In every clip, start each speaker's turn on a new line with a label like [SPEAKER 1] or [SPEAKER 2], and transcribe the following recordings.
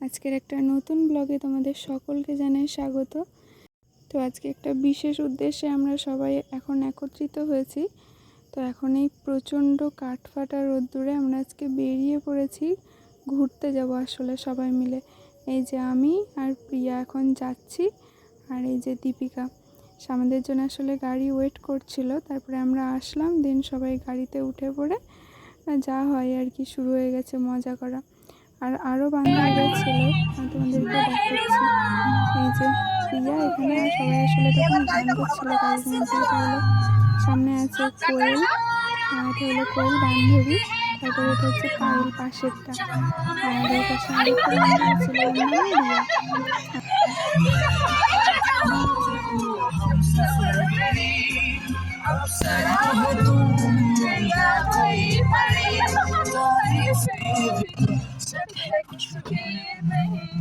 [SPEAKER 1] আজকের একটা নতুন ব্লগে তোমাদের সকলকে জানাই স্বাগত। তো আজকে একটা বিশেষ উদ্দেশ্যে আমরা সবাই এখন একত্রিত হয়েছি। তো এখন এই প্রচণ্ড কাঠফাটা রোদ্দুরে আমরা আজকে বেরিয়ে পড়েছি। ঘুরতে যাব আসলে সবাই মিলে। এই যে আমি আর প্রিয়া এখন যাচ্ছি আর এই যে দীপিকা। আমাদের জন্য আসলে গাড়ি ওয়েট করছিল, তারপরে আমরা আসলাম দেন সবাই গাড়িতে উঠে পড়ে, যা হয় আর কি শুরু হয়ে গেছে মজা করা। আর আরও বান্ধবীরা ছিল আমি তোমাদেরকে দেখাচ্ছি এই যে প্রিয়া এখানে সবাই আসলে তখন গান করছিল এটা সামনে আছে কোয়েল আর হলো কোয়েল বান্ধবী তারপরে এটা হচ্ছে পায়েল পাশেরটা আর এই পাশে আরেকটা বান্ধবী ছিল নাম রিয়া আমরা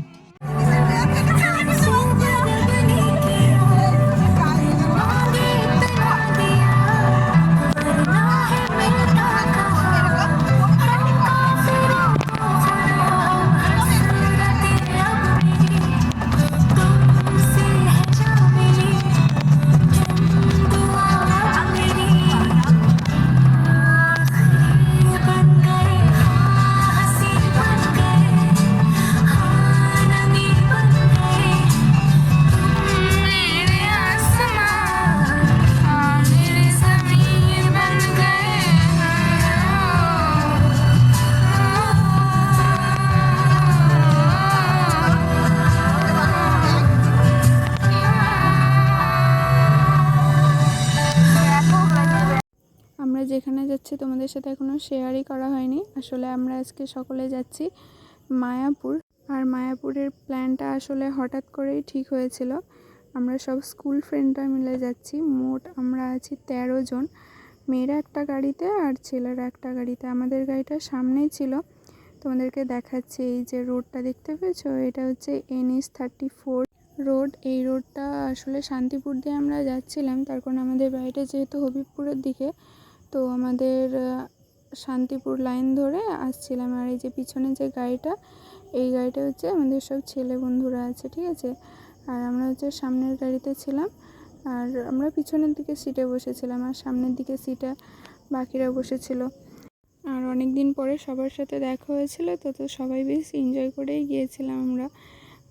[SPEAKER 1] যাচ্ছি তোমাদের সাথে এখনও শেয়ারই করা হয়নি। আসলে আমরা আজকে সকলে যাচ্ছি মায়াপুর। আর মায়াপুরের প্ল্যানটা আসলে হঠাৎ করেই ঠিক হয়েছিল। আমরা সব স্কুল ফ্রেন্ডরা মিলে যাচ্ছি। মোট আমরা আছি তেরো জন। মেয়েরা একটা গাড়িতে আর ছেলেরা একটা গাড়িতে। আমাদের গাড়িটা সামনেই ছিল। তোমাদেরকে দেখাচ্ছি এই যে রোডটা দেখতে পেয়েছ? এটা হচ্ছে এনএস থার্টি ফোর রোড এই রোডটা আসলে শান্তিপুর দিয়ে আমরা যাচ্ছিলাম। তার কারণ আমাদের বাড়িটা যেহেতু হবিবপুরের দিকে তো আমাদের শান্তিপুর লাইন ধরে আসছিলাম। আর এই যে পিছনে যে গাড়িটা, এই গাড়িটা হচ্ছে আমাদের সব ছেলে বন্ধুরা আছে, ঠিক আছে? আর আমরা হচ্ছে সামনের গাড়িতে ছিলাম। আর আমরা পিছনের দিকে সিটে বসেছিলাম আর সামনের দিকে সিটে বাকিরা বসেছিল। আর অনেক দিন পরে সবার সাথে দেখা হয়েছিল, তো তো সবাই বেশ এনজয় করেই গিয়েছিলাম আমরা।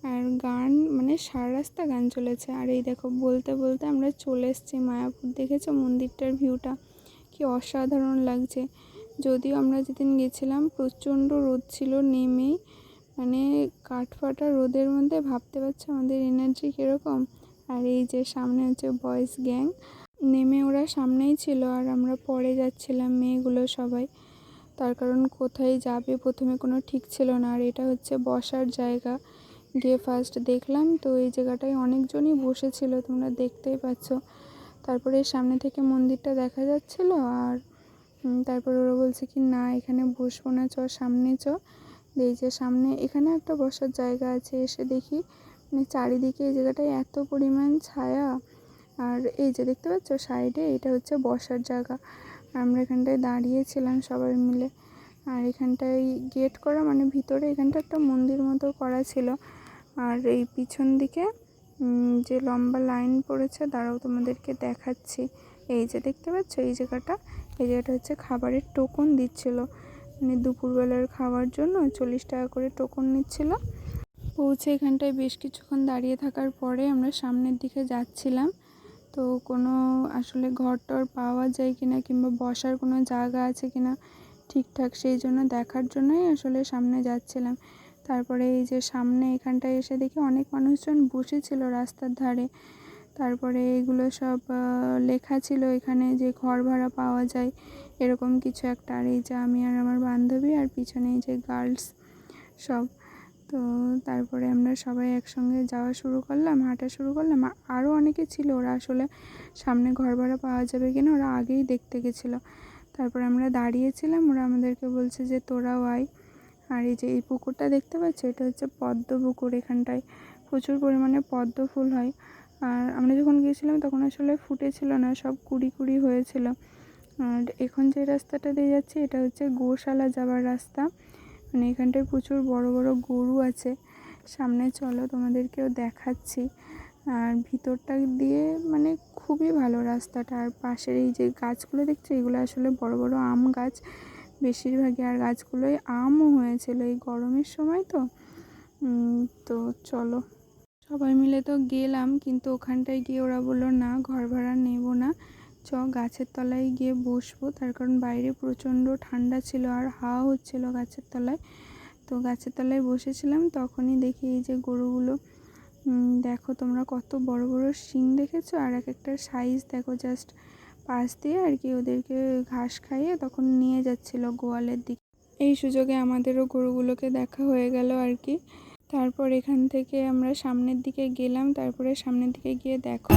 [SPEAKER 1] আর গান মানে সারা রাস্তা গান চলেছে। আর এই দেখো, বলতে বলতে আমরা চলে এসেছি মায়াপুর। দেখেছ মন্দিরটার ভিউটা কি অসাধারণ লাগছে। যদিও আমরা যেদিন গেছিলাম, প্রচণ্ড রোদ ছিল নেমেই। মানে কাঠফাটা রোদের মধ্যে ভাবতে পারছ আমাদের এনার্জি কীরকম? আর এই যে সামনে হচ্ছে বয়েজ গ্যাং নেমে ওরা সামনেই ছিল আর আমরা পরে যাচ্ছিলাম মেয়েগুলো সবাই। তার কারণ কোথায় যাবে প্রথমে কোনো ঠিক ছিল না আর এটা হচ্ছে বসার জায়গা। গিয়ে ফার্স্ট দেখলাম তো এই জায়গাটায় অনেকজনই বসেছিল, তোমরা দেখতেই পাচ্ছ। তারপরে সামনে থেকে মন্দিরটা দেখা যাচ্ছিল আর তারপর ওরা বলছে কি, না, এখানে বসবো না, চ, সামনে চ। এই যে সামনে এখানে একটা বসার জায়গা আছে, এসে দেখি মানে চারিদিকে এই জায়গাটায় এত পরিমাণ ছায়া। আর এই যে দেখতে পাচ্ছ সাইডে, এটা হচ্ছে বসার জায়গা। আমরা এখানটায় দাঁড়িয়েছিলাম সবাই মিলে। আর এখানটায় গেট করা মানে ভিতরে এখানটা একটা মন্দির মতো করা ছিল। আর এই পিছন দিকে যে লম্বা লাইন পড়েছে, দাঁড়াও তোমাদেরকে দেখাচ্ছি। এই যে দেখতে পাচ্ছ? এই জায়গাটা এই জায়গাটা হচ্ছে খাবারের টোকন দিচ্ছিল। মানে দুপুরবেলার খাওয়ার জন্য চল্লিশ টাকা করে টোকন নিচ্ছিল। পৌঁছে এখানটায় বেশ কিছুক্ষণ দাঁড়িয়ে থাকার পরে আমরা সামনের দিকে যাচ্ছিলাম। তো কোনো আসলে ঘর টর পাওয়া যায় কিনা কিংবা বসার কোনো জায়গা আছে কিনা ঠিকঠাক সেই জন্য দেখার জন্যই আসলে সামনে যাচ্ছিলাম। তারপরে এই যে সামনে এখানটায় এসে দেখি অনেক মানুষজন বসেছিল রাস্তার ধারে। তারপরে এগুলো সব লেখা ছিল এখানে যে ঘর ভাড়া পাওয়া যায়, এরকম কিছু একটা। আর এই যে আমি আর আমার বান্ধবী আর পিছনে এই যে গার্লস সব। তো তারপরে আমরা সবাই একসঙ্গে যাওয়া শুরু করলাম, হাঁটা শুরু করলাম। আরও অনেকে ছিল ওরা আসলে সামনে ঘর ভাড়া পাওয়া যাবে কিনা ওরা আগেই দেখতে গেছিল। তারপরে আমরা দাঁড়িয়েছিলাম, ওরা আমাদেরকে বলছে যে তোরাও আয়। আর এই যে এই পুকুরটা দেখতে পাচ্ছ? এটা হচ্ছে পদ্ম পুকুর। এখানটায় প্রচুর পরিমাণে পদ্ম ফুল হয়। আর আমরা যখন গিয়েছিলাম তখন আসলে ফুটেছিল না, সব কুড়ি কুড়ি হয়েছিল। আর এখন যে রাস্তাটা দিয়ে যাচ্ছি, এটা হচ্ছে গোশালা যাওয়ার রাস্তা। মানে এখানটায় প্রচুর বড় বড় গরু আছে। সামনে চলো, তোমাদেরকেও দেখাচ্ছি। আর ভিতরটা দিয়ে মানে খুবই ভালো রাস্তাটা। আর পাশের এই যে গাছগুলো দেখছ, এগুলো আসলে বড় বড় আম গাছ। বেশিরভাগই আর গাছগুলোই আমও হয়েছিল এই গরমের সময় তো। তো চলো। সবাই মিলে তো গেলাম, কিন্তু ওখানটায় গিয়ে ওরা বলল, না, ঘর ভাড়া নেব না। চ, গাছের তলায় গিয়ে বসবো। তার কারণ বাইরে প্রচণ্ড ঠান্ডা ছিল আর হাওয়া হচ্ছিল গাছের তলায়। তো গাছের তলায় বসেছিলাম, তখনই দেখি এই যে গরুগুলো। দেখো তোমরা কত বড় বড় শিং দেখেছ, আর এক একটা সাইজ দেখো জাস্ট পাশ দিয়ে আর কি ওদেরকে ঘাস খাইয়ে তখন নিয়ে যাচ্ছিল গোয়ালের দিকে। এই সুযোগে আমাদেরও গরুগুলোকে দেখা হয়ে গেল আর কি। তারপর এখান থেকে আমরা সামনের দিকে গেলাম, তারপরে সামনের দিকে গিয়ে দেখো।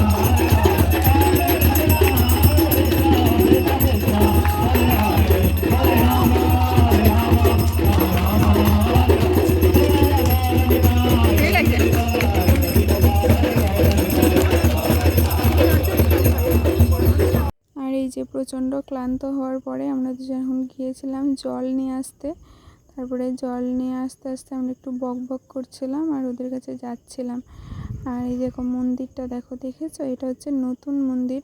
[SPEAKER 1] প্রচণ্ড ক্লান্ত হওয়ার পরে আমরা যখন গিয়েছিলাম জল নিয়ে আসতে। তারপরে জল নিয়ে আসতে আসতে আমরা একটু বক বক করছিলাম আর ওদের কাছে যাচ্ছিলাম। আর এই দেখো মন্দিরটা দেখো, দেখেছ? এটা হচ্ছে নতুন মন্দির।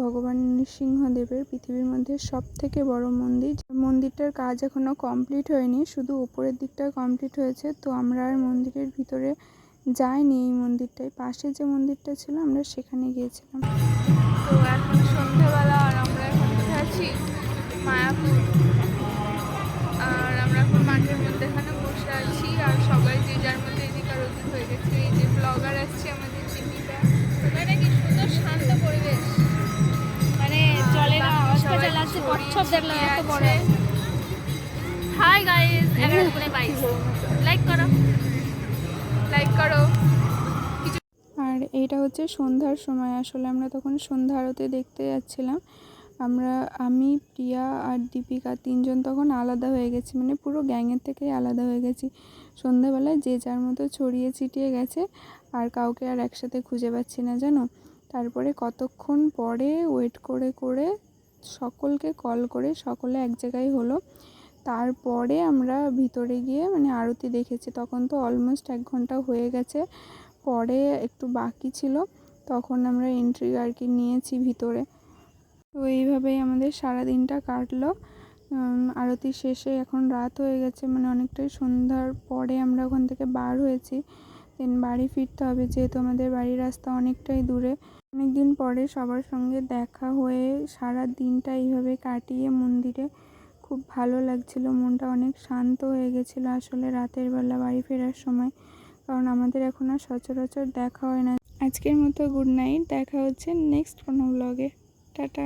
[SPEAKER 1] ভগবান নৃসিংহদেবের পৃথিবীর মধ্যে সব থেকে বড় মন্দির। মন্দিরটার কাজ এখনও কমপ্লিট হয়নি, শুধু উপরের দিকটা কমপ্লিট হয়েছে। তো আমরা আর মন্দিরের ভিতরে যাইনি, এই মন্দিরটায় পাশে যে মন্দিরটা ছিল, আমরা সেখানে গিয়েছিলাম। তো এখন সন্ধ্যাবেলা আর আছি মায়াপুর। আর আমরা এখন মাঠের মধ্যে এখানে বসে আছি আর সবাই যে যার মধ্যে এদিক আর ওদিক হয়ে গেছে এই যে ব্লগার আসছে আমাদের চিঠিটা
[SPEAKER 2] মানে কি সুন্দর শান্ত পরিবেশ। মানে জলের আওয়াজটা
[SPEAKER 1] সবাই
[SPEAKER 2] চলে আসছে
[SPEAKER 1] ছড়িয়ে
[SPEAKER 2] কচ্ছপ দেখলাম এত বড়। হাই গাইস এগারো করে বাইশ। লাইক করো।
[SPEAKER 1] লাইক করো। আর এইটা হচ্ছে সন্ধ্যার সময়। আসলে আমরা তখন সন্ধ্যা আরতি দেখতে যাচ্ছিলাম। আমরা, আমি, প্রিয়া আর দীপিকা তিনজন তখন আলাদা হয়ে গেছি মানে পুরো গ্যাংয়ের থেকেই আলাদা হয়ে গেছি। সন্ধ্যাবেলায় যে যার মতো ছড়িয়ে ছিটিয়ে গেছে, আর কাউকে আর একসাথে খুঁজে পাচ্ছি না, জানো? তারপরে কতক্ষণ পরে ওয়েট করে করে সকলকে কল করে সকলে এক জায়গায় হলো। তারপরে আমরা ভিতরে গিয়ে মানে আরতি দেখেছি, তখন তো অলমোস্ট এক ঘণ্টা হয়ে গেছে। পরে একটু বাকি ছিল, তখন আমরা এন্ট্রি আর কি নিয়েছি ভিতরে। তো এইভাবেই আমাদের সারা দিনটা কাটলো আরতি শেষে এখন রাত হয়ে গেছে মানে অনেকটাই সন্ধ্যার পরে আমরা ওখান থেকে বার হয়েছি। দেন বাড়ি ফিরতে হবে, যেহেতু আমাদের বাড়ির রাস্তা অনেকটাই দূরে। অনেক দিন পরে সবার সঙ্গে দেখা হয়ে সারা দিনটা এইভাবে কাটিয়ে মন্দিরে খুব ভালো লাগছিল, মনটা অনেক শান্ত হয়ে গেছিল আসলে রাতের বেলা বাড়ি ফেরার সময়। কারণ আমাদের এখন আর সচরাচর দেখা হয় না। আজকের মতো গুড নাইট দেখা হচ্ছে নেক্সট কোনো ব্লগে টাটা।